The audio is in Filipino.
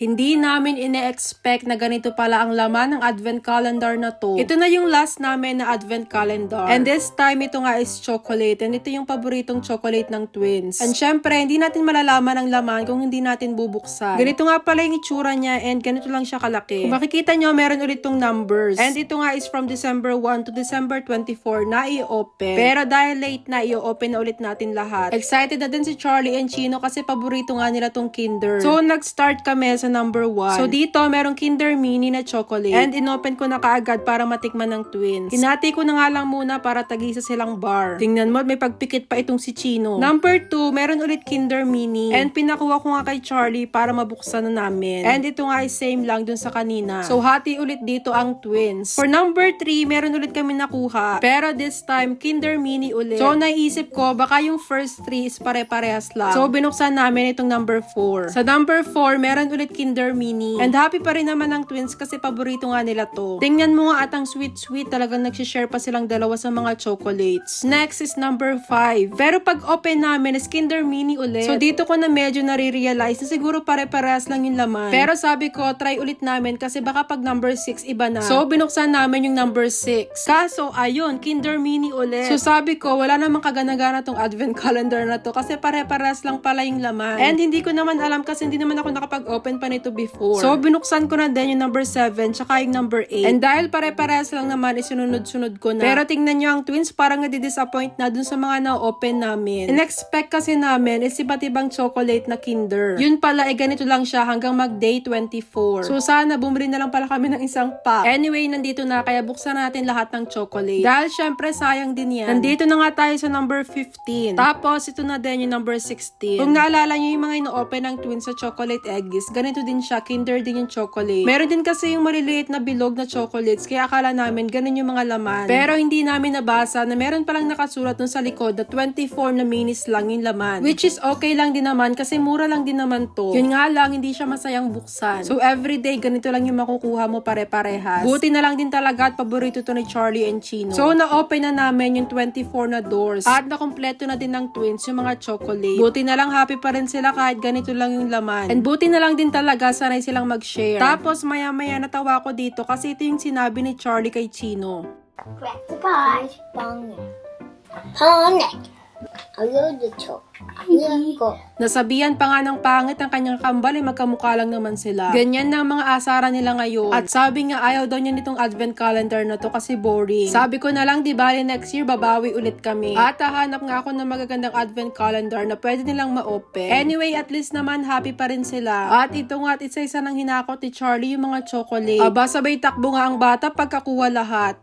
Hindi namin ine-expect na ganito pala ang laman ng advent calendar na to. Ito na yung last namin na advent calendar. And this time, ito nga is chocolate. And ito yung paboritong chocolate ng twins. And syempre, hindi natin malalaman ang laman kung hindi natin bubuksan. Ganito nga pala yung itsura niya and ganito lang siya kalaki. Kung makikita nyo, meron ulit tong numbers. And ito nga is from December 1 to December 24 na i-open. Pero dahil late na, i-open na ulit natin lahat. Excited na din si Charlie and Chino kasi paborito nga nila tong Kinder. So, nag-start kami sa number 1. So, dito, merong Kinder Mini na chocolate. And inopen ko na kaagad para matikman ng twins. Hinati ko na nga lang muna para tagisa silang bar. Tingnan mo, may pagpikit pa itong si Chino. Number 2, meron ulit Kinder Mini. And pinakuha ko nga kay Charlie para mabuksan na namin. And ito nga is same lang dun sa kanina. So, hati ulit dito ang twins. For number 3, meron ulit kami nakuha. Pero this time, Kinder Mini ulit. So, naisip ko, baka yung first 3 is pare-parehas lang. So, binuksan namin itong number 4. Sa number 4, meron ulit Kinder Mini. And happy pa rin naman ang twins kasi paborito nga nila to. Tingnan mo nga at ang sweet-sweet talagang nagsishare pa silang dalawa sa mga chocolates. Next is number 5. Pero pag open namin is Kinder Mini ulit. So, dito ko na medyo nare-realize na siguro pare-parehas lang yung laman. Pero sabi ko, try ulit namin kasi baka pag number 6 iba na. So, binuksan namin yung number 6. Kaso, ayun, Kinder Mini ulit. So, sabi ko, wala namang kagana-gana tong advent calendar na to kasi pare-parehas lang pala yung laman. And hindi ko naman alam kasi hindi naman ako nakapag-open pa nito before. So, binuksan ko na din yung number 7 tsaka yung number 8. And dahil pare-parehas lang naman, isunod-sunod ko na. Pero tingnan nyo ang twins, parang nadi-disappoint na dun sa mga na-open namin. In-expect kasi namin is iba't ibang chocolate na kinder. Yun pala, eh ganito lang siya hanggang mag-day 24. So, sana bumili na lang pala kami ng isang pack. Anyway, nandito na, kaya buksan natin lahat ng chocolate. Dahil syempre, sayang din yan. Nandito na nga tayo sa number 15. Tapos, ito na din yung number 16. Kung naalala nyo yung mga ino-open ng twins sa chocolate eggies, ganito din siya, kinder din yung chocolate. Meron din kasi yung maliliit na bilog na chocolates, kaya akala namin ganun yung mga laman. Pero hindi namin nabasa na meron palang nakasulat dun sa likod na 24 na minis lang yung laman. Which is okay lang din naman kasi mura lang din naman to. Yun nga lang, hindi siya masayang buksan. So everyday, ganito lang yung makukuha mo pare-parehas. Buti na lang din talaga at paborito to ni Charlie and Chino. So na-open na namin yung 24 na doors. At nakompleto na din ng twins yung mga chocolate. Buti na lang happy pa rin sila kahit ganito lang yung laman. And buti na lang din talaga sanay silang mag-share. Tapos maya-maya natawa ko dito kasi ito yung sinabi ni Charlie kay Chino. Grab the pie. Bang. Ayun dito. Ayun ko. Nasabihan pa nga ng pangit ang kanyang kambal ay magkamukha lang naman sila. Ganyan na ang mga asara nila ngayon. At sabi nga ayaw daw niya nitong advent calendar na to kasi boring. Sabi ko na lang di bali next year babawi ulit kami. At hahanap nga ako ng magagandang advent calendar na pwede nilang ma-open. Anyway, at least naman happy pa rin sila. At ito nga at isa-isa nang hinakot ni Charlie yung mga chocolate. Aba sabay takbo nga ang bata pagkakuha lahat.